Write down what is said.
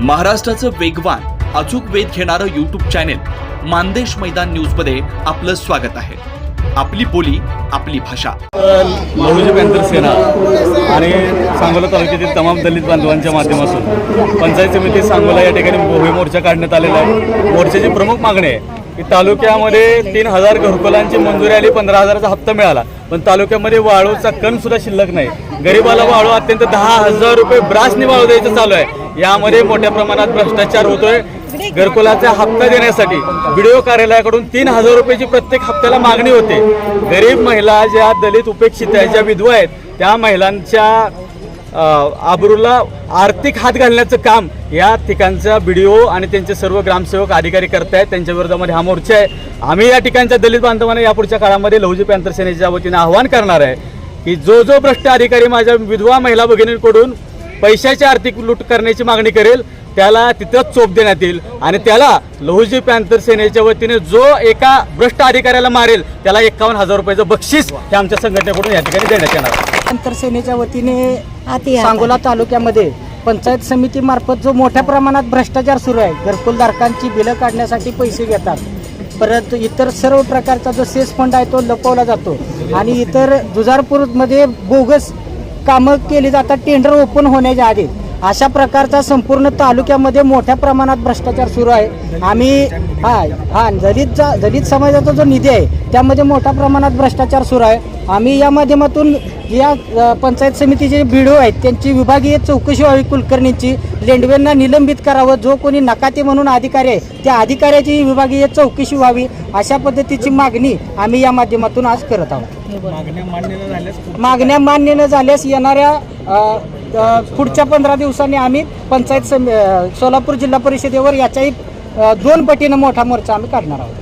महाराष्ट्राचं वेगवान अचूक वेध घेणारं यूट्यूब चॅनेल मानदेश मैदान न्यूजमध्ये आपलं स्वागत आहे. आपली बोली आपली भाषा. लहुजी पॅन्थर सेना आणि सांगोला तालुक्यातील तमाम दलित बांधवांच्या माध्यमातून पंचायत समिती सांगोला या ठिकाणी भव्य मोर्चा काढण्यात आलेला आहे. मोर्चाची प्रमुख मागणी आहे की तालुक्यामध्ये तीन हजार घरकुलांची मंजुरी आली पंधरा हजाराचा हप्ता मिळाला. पण तालुक्यामध्ये वाळूचा कण सुद्धा शिल्लक नाही. गरीबाला वाळू अत्यंत दहा हजार रुपये ब्रासनी वाळू द्यायचं चालू आहे. यामध्ये मोठ्या प्रमाणात भ्रष्टाचार होतोय. घरकुलाचा हप्ता देण्यासाठी व्हिडिओ कार्यालयाकडून तीन हजार रुपयाची प्रत्येक हप्त्याला मागणी होते. गरीब महिला ज्या दलित उपेक्षित आहेत ज्या विधवा आहेत त्या महिलांच्या आबरूला आर्थिक हात घालण्याचं काम या ठिकाणचा व्हिडिओ आणि त्यांचे सर्व ग्रामसेवक अधिकारी करतायत. त्यांच्या विरोधामध्ये हा मोर्चा आहे. आम्ही या ठिकाणच्या दलित बांधवांना यापुढच्या काळामध्ये लहुजी पॅन्थर सेनेच्या वतीने आव्हान करणार आहे की जो जो भ्रष्ट अधिकारी माझ्या विधवा महिला भगिनींकडून पैशाची आर्थिक लूट करण्याची मागणी करेल त्याला तिथंच चोप देण्यात येईल आणि त्याला लहुजी पॅन्थर सेनेच्या वतीने जो एका भ्रष्ट अधिकाऱ्याला मारेल त्याला एकावन्न हजार रुपयाचं बक्षीस हे आमच्या संघटनेकडून या ठिकाणी देण्यात येणार. आहे. अंतर सेनेच्या वतीने सांगोला तालुक्यामध्ये पंचायत समितीमार्फत जो मोठ्या प्रमाणात भ्रष्टाचार सुरू आहे घरकुलधारकांची बिलं काढण्यासाठी पैसे घेतात. परत इतर सर्व प्रकारचा जो सेस फंड आहे तो लपवला जातो. आणि इतर जुजारपूरमध्ये बोगस कामं केली जातात टेंडर ओपन होण्याच्या आधी. अशा प्रकारचा संपूर्ण तालुक्यामध्ये मोठ्या प्रमाणात भ्रष्टाचार सुरू आहे. आम्ही हा हा दलित दलित समाजाचा जो निधी आहे त्यामध्ये मोठ्या प्रमाणात भ्रष्टाचार सुरू आहे. आम्ही या माध्यमातून या पंचायत समितीचे व्हिडिओ आहेत त्यांची विभागीय चौकशी व्हावी कुलकर्णींची लेंडवेंना निलंबित करावं जो कोणी नकाते म्हणून अधिकारी आहे त्या अधिकाऱ्याची विभागीय चौकशी व्हावी अशा पद्धतीची मागणी आम्ही या माध्यमातून आज करत आहोत. मागण्या मान्य न झाल्यास येणाऱ्या पुढच्या पंधरा दिवसांनी आम्ही पंचायत सम सोलापूर जिल्हा परिषदेवर याच्याही दोन पटीनं मोठा मोर्चा आम्ही काढणार आहोत.